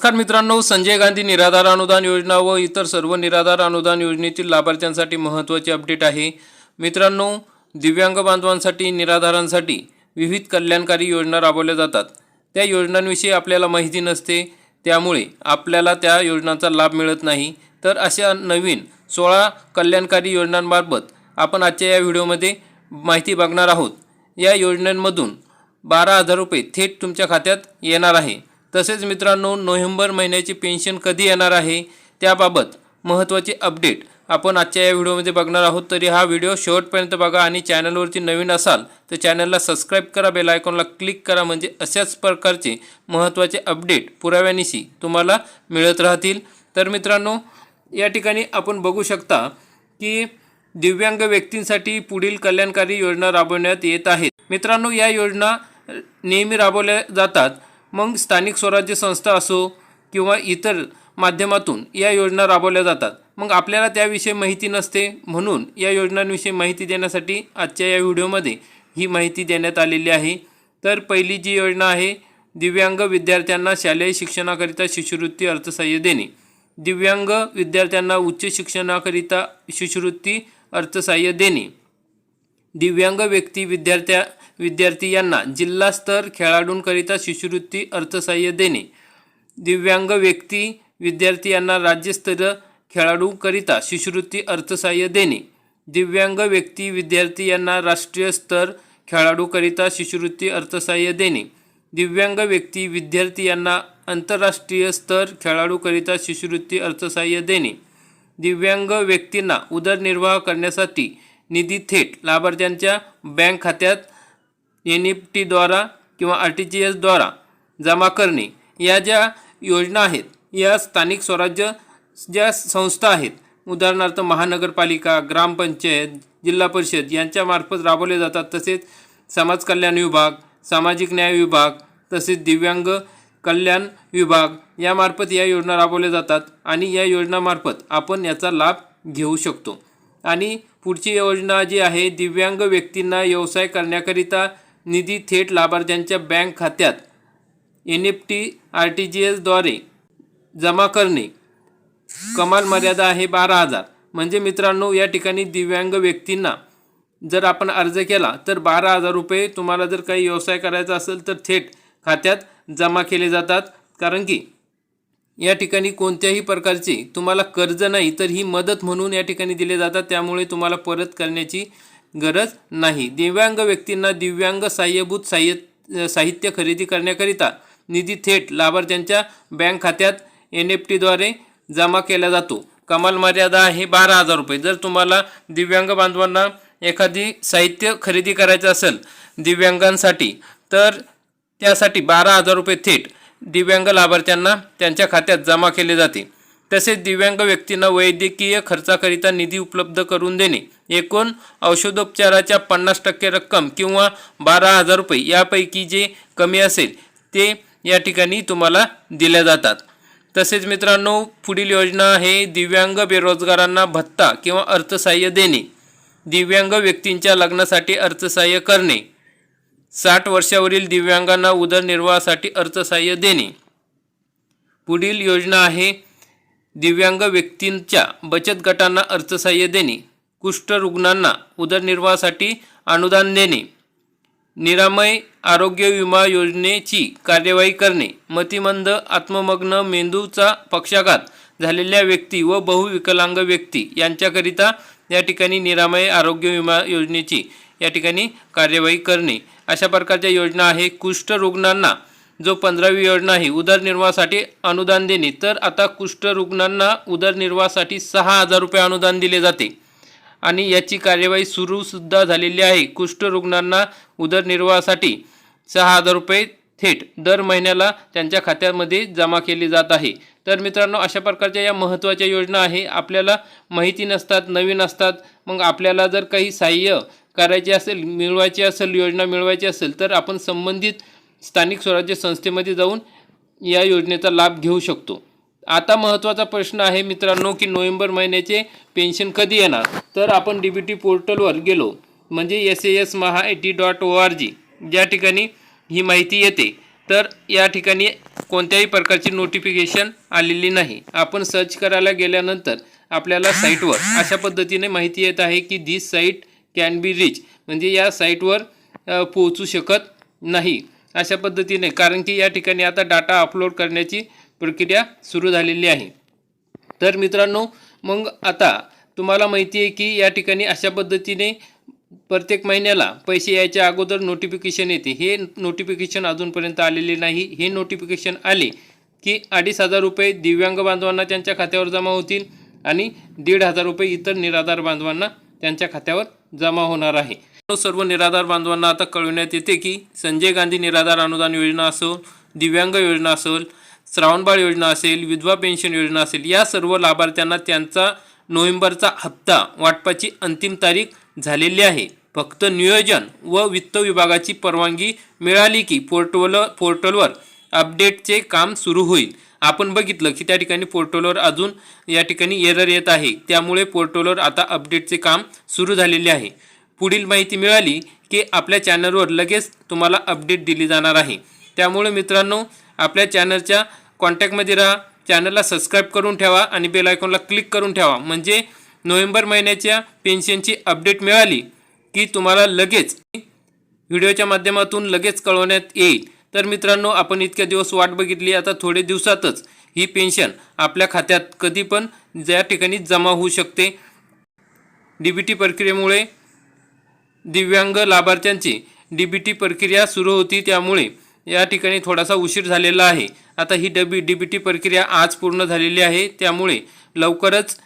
नमस्कार मित्रांनो संजय गांधी निराधार अनुदान योजना व इतर सर्व निराधार अनुदान योजनेतील लाभार्थ्यांसाठी महत्त्वाची अपडेट आहे. मित्रांनो दिव्यांग बांधवांसाठी निराधारांसाठी विविध कल्याणकारी योजना राबवल्या जातात. त्या योजनांविषयी आपल्याला माहिती नसते त्यामुळे आपल्याला त्या योजनांचा लाभ मिळत नाही. तर अशा नवीन सोळा कल्याणकारी योजनांबाबत आपण आजच्या या व्हिडिओमध्ये माहिती बघणार आहोत. या योजनांमधून बारा हजार रुपये थेट तुमच्या खात्यात येणार आहे. तसेच मित्रांनो नोव्हेंबर महिन्याची पेन्शन कधी येणार आहे त्याबाबत महत्त्वाचे अपडेट आपण आजच्या या व्हिडिओमध्ये बघणार आहोत. तरी हा व्हिडिओ शेवटपर्यंत बघा आणि चॅनलवरती नवीन असाल तर चॅनलला सबस्क्राईब करा बेल आयकॉनला क्लिक करा म्हणजे अशाच प्रकारचे महत्त्वाचे अपडेट पुराव्यानिशी तुम्हाला मिळत राहतील. तर मित्रांनो या ठिकाणी आपण बघू शकता की दिव्यांग व्यक्तींसाठी पुढील कल्याणकारी योजना राबवण्यात येत आहेत मित्रांनो या योजना नेहमी राबवल्या जातात. मग स्थानिक स्वराज्य संस्था असो किंवा इतर माध्यमातून या योजना राबवल्या जातात. मग आपल्याला त्याविषयी माहिती नसते म्हणून या योजनांविषयी माहिती देण्यासाठी आजच्या या व्हिडिओमध्ये ही माहिती देण्यात आलेली आहे. तर पहिली जी योजना आहे दिव्यांग विद्यार्थ्यांना शालेय शिक्षणाकरिता शिष्यवृत्ती अर्थसहाय्य देणे दिव्यांग विद्यार्थ्यांना उच्च शिक्षणाकरिता शिष्यवृत्ती अर्थसहाय्य देणे दिव्यांग व्यक्ती विद्यार्थ्या विद्यार्थी यांना जिल्हास्तर खेळाडूंकरिता शिष्यवृत्ती अर्थसहाय्य देणे. दिव्यांग व्यक्ती विद्यार्थी यांना राज्यस्तर खेळाडूंकरिता शिष्यवृत्ती अर्थसहाय्य देणे. दिव्यांग व्यक्ती विद्यार्थी यांना राष्ट्रीय स्तर खेळाडूकरिता शिष्यवृत्ती अर्थसहाय्य देणे. दिव्यांग व्यक्ती विद्यार्थी यांना आंतरराष्ट्रीय स्तर खेळाडूकरिता शिष्यवृत्ती अर्थसहाय्य देणे. दिव्यांग व्यक्तींना उदरनिर्वाह करण्यासाठी निधी थेट लाभार्थ्यांच्या बँक खात्यात एन एफ टीद्वारा किंवा आर टी जी एसद्वारा जमा करणे या ज्या योजना आहेत या स्थानिक स्वराज्य ज्या संस्था आहेत उदाहरणार्थ महानगरपालिका ग्रामपंचायत जिल्हा परिषद यांच्यामार्फत राबवले जातात. तसेच समाज कल्याण विभाग सामाजिक न्याय विभाग तसेच दिव्यांग कल्याण विभाग यामार्फत या योजना राबवल्या जातात आणि या योजनामार्फत आपण याचा लाभ घेऊ शकतो. आणि पुढची योजना जी आहे दिव्यांग व्यक्तींना व्यवसाय करण्याकरिता निधी थेट लाभार्थ्यांच्या बँक खात्यात N F T R T G एसद्वारे जमा करणे. कमाल मर्यादा आहे बारा हजार. म्हणजे मित्रांनो या ठिकाणी दिव्यांग व्यक्तींना जर आपण अर्ज केला तर बारा हजार रुपये तुम्हाला जर काही व्यवसाय करायचा असेल तर थेट खात्यात जमा केले जातात. कारण की या ठिकाणी कोणत्याही प्रकारचे तुम्हाला कर्ज नाही तर ही मदत म्हणून या ठिकाणी दिले जातात. त्यामुळे तुम्हाला परत करण्याची गरज नाही. दिव्यांग व्यक्तींना दिव्यांग सहाय्यभूत साह्य साहित्य खरेदी करण्याकरिता निधी थेट लाभार्थ्यांच्या बँक खात्यात एन एफ टीद्वारे जमा केला जातो. कमाल मर्यादा आहे बारा हजार रुपये. जर तुम्हाला दिव्यांग बांधवांना एखादी साहित्य खरेदी करायचं असेल दिव्यांगांसाठी तर त्यासाठी बारा हजार रुपये थेट दिव्यांग लाभार्थ्यांना त्यांच्या खात्यात जमा केले जाते. तसेच दिव्यांग व्यक्तींना वैद्यकीय खर्चाकरिता निधी उपलब्ध करून देणे. एकूण औषधोपचाराच्या पन्नास टक्के रक्कम किंवा बारा हजार रुपये यापैकी जे कमी असेल ते या ठिकाणी तुम्हाला दिल्या जातात. तसेच मित्रांनो पुढील योजना आहे दिव्यांग बेरोजगारांना भत्ता किंवा अर्थसहाय्य देणे. दिव्यांग व्यक्तींच्या लग्नासाठी अर्थसहाय्य करणे. साठ वर्षावरील दिव्यांगांना उदरनिर्वाहासाठी अर्थसहाय्य देणे. पुढील योजना आहे दिव्यांग व्यक्तींच्या बचत गटांना अर्थसहाय्य देणे कुष्ठरुग्णांना उदरनिर्वाहासाठी अनुदान देणे निरामय आरोग्य विमा योजनेची कार्यवाही करणे मतिमंद आत्ममग्न मेंदूचा पक्षाघात झालेल्या व्यक्ती व बहुविकलांग व्यक्ती यांच्याकरिता या ठिकाणी निरामय आरोग्य विमा योजनेची या ठिकाणी कार्यवाही करणे. अशा प्रकारच्या योजना आहे. कुष्ठरुग्णांना जो पंधरावी योजना आहे उदरनिर्वाहासाठी अनुदान देणे तर आता कुष्ठरुग्णांना उदरनिर्वाहासाठी सहा हजार रुपये अनुदान दिले जाते. आणि याची कार्यवाही सुरूसुद्धा झालेली आहे. कुष्ठरुग्णांना उदरनिर्वाहासाठी सहा हजार रुपये थेट दर महिन्याला त्यांच्या खात्यामध्ये जमा केली जात आहे. तर मित्रांनो अशा प्रकारच्या या महत्त्वाच्या योजना आहे. आपल्याला माहिती नसतात नवीन असतात. मग आपल्याला जर काही सहाय्य करायचे असेल मिळवायची असेल योजना मिळवायची असेल तर आपण संबंधित स्थानिक स्वराज्य संस्थेमध्ये जाऊन या योजनेचा लाभ घेऊ शकतो. आता महत्त्वाचा प्रश्न आहे मित्रांनो की नोव्हेंबर महिन्याचे पेन्शन कधी येणार? तर आपण डी बी टी पोर्टलवर गेलो म्हणजे S A S Maha A T dot O R G ज्या ठिकाणी ही माहिती येते. तर या ठिकाणी कोणत्याही प्रकारची नोटिफिकेशन आलेली नाही. आपण सर्च करायला गेल्यानंतर आपल्याला साईटवर अशा पद्धतीने माहिती येत आहे की this site can be reach म्हणजे या साईटवर पोहोचू शकत नाही. अशा पद्धतीने कारण की या ठिकाणी आता डाटा अपलोड करण्याची प्रक्रिया सुरू झालेली आहे. तर मित्रांनो मग आता तुम्हाला माहिती आहे की या ठिकाणी अशा पद्धतीने प्रत्येक महिन्याला पैसे यायच्या अगोदर नोटिफिकेशन येते. हे नोटिफिकेशन अजूनपर्यंत आलेले नाही. हे नोटिफिकेशन आले की अडीच हजार रुपये दिव्यांग बांधवांना त्यांच्या खात्यावर जमा होतील आणि दीड हजार रुपये इतर निराधार बांधवांना त्यांच्या खात्यावर जमा होणार आहे. सर्व निराधार बांधवांना आता कळविण्यात येते की संजय गांधी निराधार अनुदान योजना असो दिव्यांग योजना असेल श्रावणबाळ योजना असेल विधवा पेन्शन योजना असेल या सर्व लाभार्थ्यांना त्यांचा नोव्हेंबरचा हप्ता वाटपाची अंतिम तारीख झालेली आहे. फक्त नियोजन व वित्त विभागाची परवानगी मिळाली की पोर्टल पोर्टलवर अपडेटचे काम सुरू होईल. आपण बघितलं की त्या ठिकाणी पोर्टलवर अजून या ठिकाणी एरर येत आहे. त्यामुळे पोर्टलवर आता अपडेटचे काम सुरू झालेले आहे. पुढील माहिती मिळाली की आपल्या चॅनलवर लगेच तुम्हाला अपडेट दिली जाणार आहे. त्यामुळे मित्रांनो आपल्या चॅनलच्या कॉन्टॅक्टमध्ये राहा चॅनलला सबस्क्राईब करून ठेवा आणि बेल आयकॉनला क्लिक करून ठेवा. म्हणजे नोव्हेंबर महिन्याच्या पेन्शनची अपडेट मिळाली की तुम्हाला लगेच व्हिडिओच्या माध्यमातून लगेच कळवण्यात येईल. तर मित्रांनो आपण इतक्या दिवस वाट बघितली आता थोडे दिवसातच ही पेन्शन आपल्या खात्यात कधी पण ज्या ठिकाणी जमा होऊ शकते. डी बी टी प्रक्रियेमुळे दिव्यांग लाभार्थ्यांची डी बी टी प्रक्रिया सुरू होती त्यामुळे या ठिकाणी थोडासा उशीर झालेला आहे. आता ही डबी डी बी टी प्रक्रिया आज पूर्ण झालेली आहे. त्यामुळे लवकरच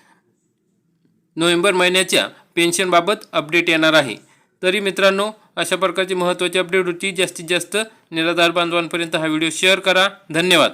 नोव्हेंबर महिन्याच्या पेन्शनबाबत अपडेट येणार आहे. तरी मित्रांनो अशा प्रकारची महत्त्वाची अपडेट होती. जास्तीत जास्त निराधार बांधवांपर्यंत हा व्हिडिओ शेअर करा. धन्यवाद.